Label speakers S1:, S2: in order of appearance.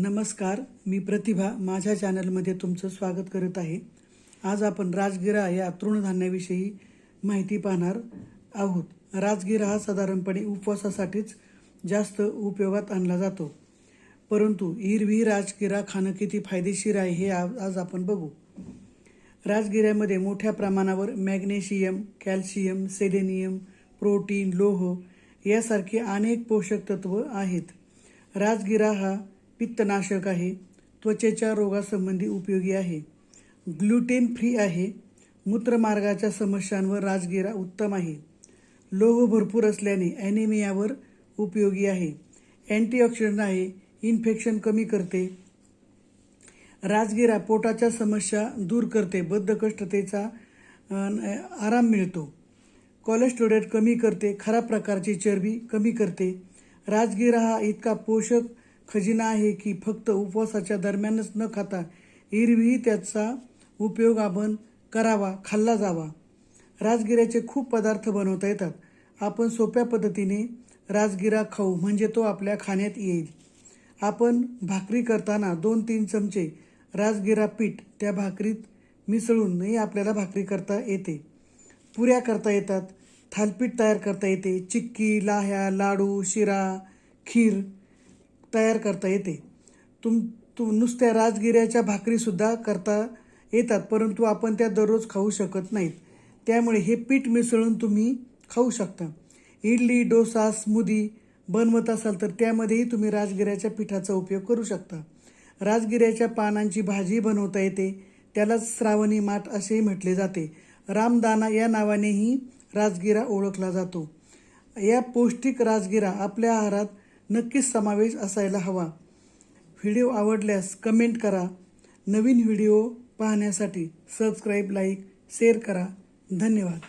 S1: नमस्कार मी प्रतिभा. माझ्या चॅनलमध्ये तुमचं स्वागत करत आहे. आज आपण राजगिरा या तृणधान्याविषयी माहिती पाहणार आहोत. राजगिरा हा साधारणपणे उपवासासाठीच जास्त उपयोगात आणला जातो. परंतु हिरवी राजगिरा खाणं किती फायदेशीर आहे हे आज आज आपण बघू. राजगिऱ्यामध्ये मोठ्या प्रमाणावर मॅग्नेशियम कॅल्शियम सेलेनियम प्रोटीन लोह यासारखे अनेक पोषक तत्व आहेत. राजगिरा हा पित्तनाशक आहे. त्वचेच्या रोगासंबंधी उपयोगी आहे. ग्लुटेन फ्री आहे. मूत्रमार्गाच्या समस्यांवर राजगिरा उत्तम आहे. लोह भरपूर असल्याने ॲनिमियावर उपयोगी आहे. अँटीऑक्सिडंट आहे. इन्फेक्शन कमी करते. राजगिरा पोटाच्या समस्या दूर करते. बद्धकष्टतेचा आराम मिळतो. कोलेस्टेरॉल कमी करते. खराब प्रकारची चरबी कमी करते. राजगिरा हा इतका पोषक खजिना आहे की फक्त उपवासाच्या दरम्यानच न खाता एरवीही त्याचा उपयोग आपण करावा खाल्ला जावा. राजगिऱ्याचे खूप पदार्थ बनवता येतात. आपण सोप्या पद्धतीने राजगिरा खाऊ म्हणजे तो आपल्या खाण्यात येईल. आपण भाकरी करताना दोन तीन चमचे राजगिरा पीठ त्या भाकरीत मिसळूनही आपल्याला भाकरी करता येते. पुऱ्या करता येतात. थालपीठ तयार करता येते. चिक्की लाह्या लाडू शिरा खीर तयार करता येते. तुम तू नुसत्या राजगिऱ्याच्या भाकरीसुद्धा करता येतात परंतु आपण त्या दररोज खाऊ शकत नाहीत. त्यामुळे हे पीठ मिसळून तुम्ही खाऊ शकता. इडली डोसा स्मुदी बनवत असाल तर त्यामध्येही तुम्ही राजगिऱ्याच्या पिठाचा उपयोग करू शकता. राजगिऱ्याच्या पानांची भाजी बनवता येते. त्यालाच श्रावणी माठ असेही म्हटले जाते. रामदाना या नावानेही राजगिरा ओळखला जातो. या पौष्टिक राजगिरा आपल्या आहारात नक्कीच समावेश असायला हवा. व्हिडिओ आवडल्यास कमेंट करा. नवीन व्हिडिओ पाहण्यासाठी सबस्क्राईब लाईक शेअर करा. धन्यवाद.